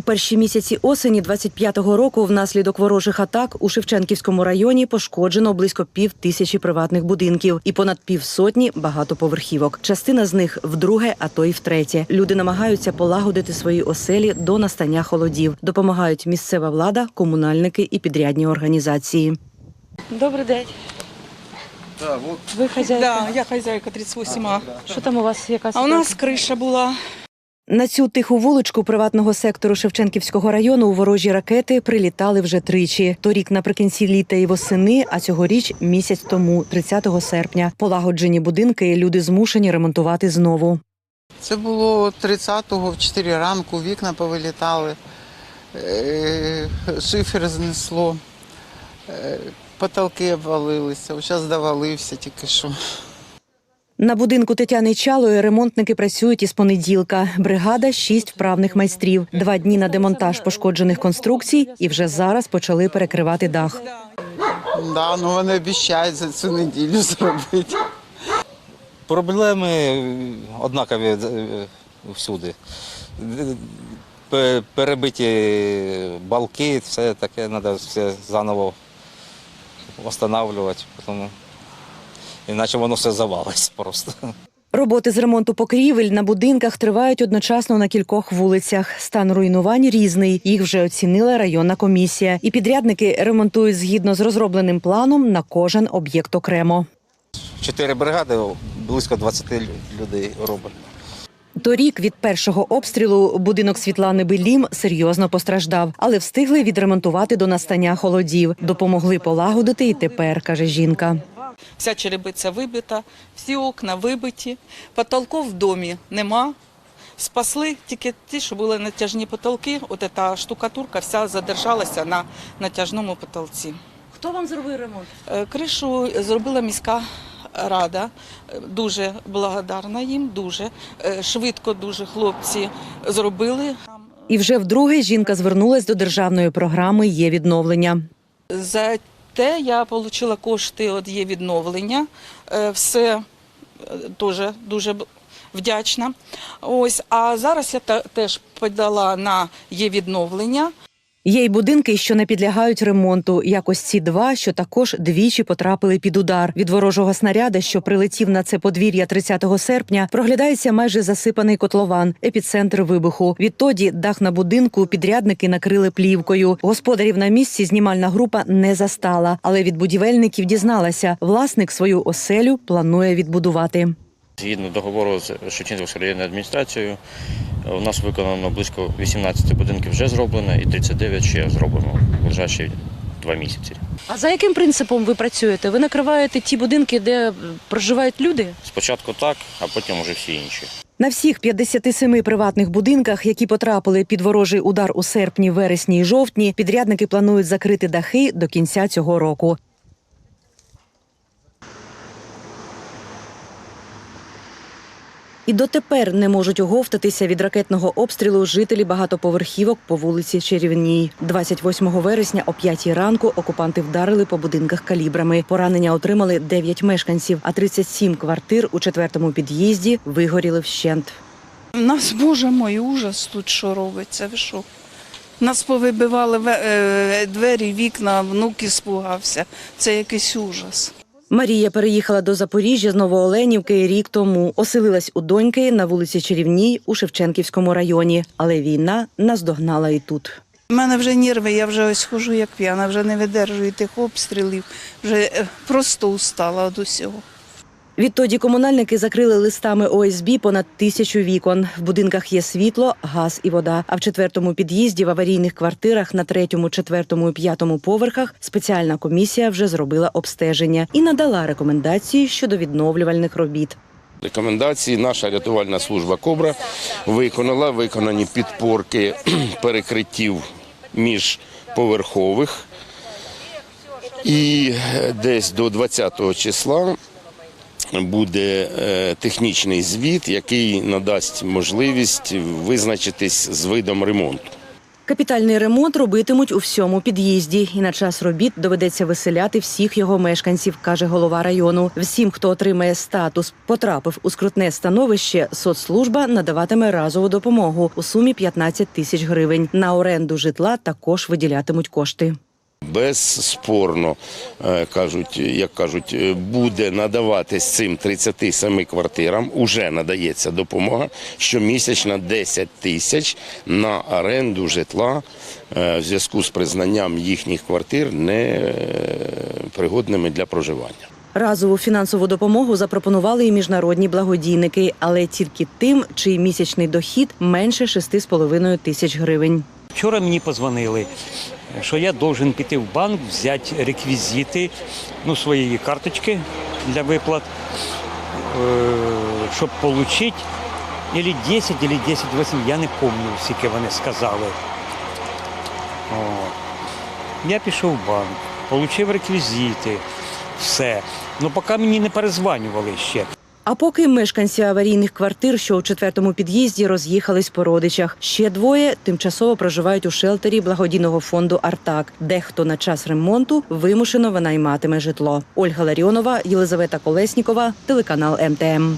перші місяці осені 25-го року внаслідок ворожих атак у Шевченківському районі пошкоджено близько пів тисячі приватних будинків і понад півсотні багатоповерхівок. Частина з них вдруге, а то й втретє. Люди намагаються полагодити свої оселі до настання холодів. Допомагають місцева влада, комунальники і підрядні організації. Добрий день. Ви хазяйка. Да, я хозяйка 38А. Що там у вас якась А у нас криша була. На цю тиху вуличку приватного сектору Шевченківського району у ворожі ракети прилітали вже тричі. Торік наприкінці літа і восени, а цьогоріч місяць тому, 30 серпня. Полагоджені будинки люди змушені ремонтувати знову. Це було 30-го в 4 ранку, вікна повилітали, е, шифер знесло, е, потолки обвалилися. Зараз довалився тільки що. На будинку Тетяни Чалої ремонтники працюють із понеділка. Бригада шість вправних майстрів. Два дні на демонтаж пошкоджених конструкцій і вже зараз почали перекривати дах. Да, ну вони обіцяють за цю неділю зробити. Проблеми однакові е, всюди. Перебиті балки, все таке треба все заново встановлювати, тому іначе воно все завалиться просто. Роботи з ремонту покрівель на будинках тривають одночасно на кількох вулицях. Стан руйнувань різний. Їх вже оцінила районна комісія. І підрядники ремонтують згідно з розробленим планом на кожен об'єкт окремо. Чотири бригади, близько 20 людей робить. Торік від першого обстрілу будинок Світлани Белім серйозно постраждав, але встигли відремонтувати до настання холодів. Допомогли полагодити і тепер, каже жінка. Вся черебиця вибита, всі окна вибиті, потолків в домі нема. Спасли тільки ті, що були натяжні потолки. От ця штукатурка вся задержалася на натяжному потолці. Хто вам зробив ремонт? Е, Кришу зробила міська рада. Дуже благодарна їм, дуже Е, швидко дуже хлопці зробили. І вже вдруге жінка звернулась до державної програми Є відновлення. За те я отримала кошти від є відновлення. Е, Все е, дуже дуже вдячна. Ось, а зараз я теж подала на є відновлення. Є й будинки, що не підлягають ремонту. Як ось ці два, що також двічі потрапили під удар. Від ворожого снаряда, що прилетів на це подвір'я 30 серпня, проглядається майже засипаний котлован, епіцентр вибуху. Відтоді дах на будинку підрядники накрили плівкою. Господарів на місці знімальна група не застала, але від будівельників дізналася, власник свою оселю планує відбудувати. Згідно договору з Шевченківською районною адміністрацією, у нас виконано близько 18 будинків вже зроблено і 39 ще зроблено в ближайші два місяці. А за яким принципом ви працюєте? Ви накриваєте ті будинки, де проживають люди? Спочатку так, а потім уже всі інші. На всіх 57 приватних будинках, які потрапили під ворожий удар у серпні, вересні і жовтні, підрядники планують закрити дахи до кінця цього року. І дотепер не можуть оговтатися від ракетного обстрілу жителі багатоповерхівок по вулиці Черівній. 28 вересня о 5 ранку окупанти вдарили по будинках калібрами. Поранення отримали 9 мешканців, а 37 квартир у четвертому під'їзді вигоріли вщент. У нас, боже мой, ужас тут що робиться. Ви що? Нас повибивали е, двері, вікна, внук іспугався. Це якийсь ужас. Марія переїхала до Запоріжжя з Новооленівки рік тому. Оселилась у доньки на вулиці Черівній у Шевченківському районі. Але війна наздогнала і тут. У мене вже нерви, я вже ось хожу як п'яна, вже не видержую тих обстрілів, вже е, просто устала від усього. Відтоді комунальники закрили листами ОСБ понад тисячу вікон. В будинках є світло, газ і вода. А в четвертому під'їзді в аварійних квартирах на третьому, четвертому і п'ятому поверхах спеціальна комісія вже зробила обстеження і надала рекомендації щодо відновлювальних робіт. Рекомендації наша рятувальна служба Кобра виконала виконані підпорки перекриттів міжповерхових. І е, десь до 20-го числа буде е, технічний звіт, який надасть можливість визначитись з видом ремонту. Капітальний ремонт робитимуть у всьому під'їзді, і на час робіт доведеться виселяти всіх його мешканців, каже голова району. Всім, хто отримає статус, потрапив у скрутне становище, соцслужба надаватиме разову допомогу у сумі 15 тисяч гривень. На оренду житла також виділятимуть кошти. Безспорно, е, кажуть, як кажуть, е, буде надаватись цим 37 квартирам, уже надається допомога, щомісячна 10 тисяч на оренду житла е, в зв'язку з признанням їхніх квартир непригодними для проживання. Разову фінансову допомогу запропонували і міжнародні благодійники, але тільки тим, чий місячний дохід менше 6,5 тисяч гривень. Вчора мені позвонили, що я должен піти в банк, взяти реквізити ну, своєї карточки для виплат, е, щоб отримати или 10, или 10, 8, я не пам'ятаю, скільки вони сказали. О. Я пішов в банк, отримав реквізити, все. Ну, поки мені не перезванювали ще. А поки мешканці аварійних квартир, що у четвертому під'їзді, роз'їхались по родичах. Ще двоє тимчасово проживають у шелтері благодійного фонду Артак. Дехто на час ремонту вимушено винайматиме житло. Ольга Ларіонова, Єлизавета Колеснікова, телеканал МТМ.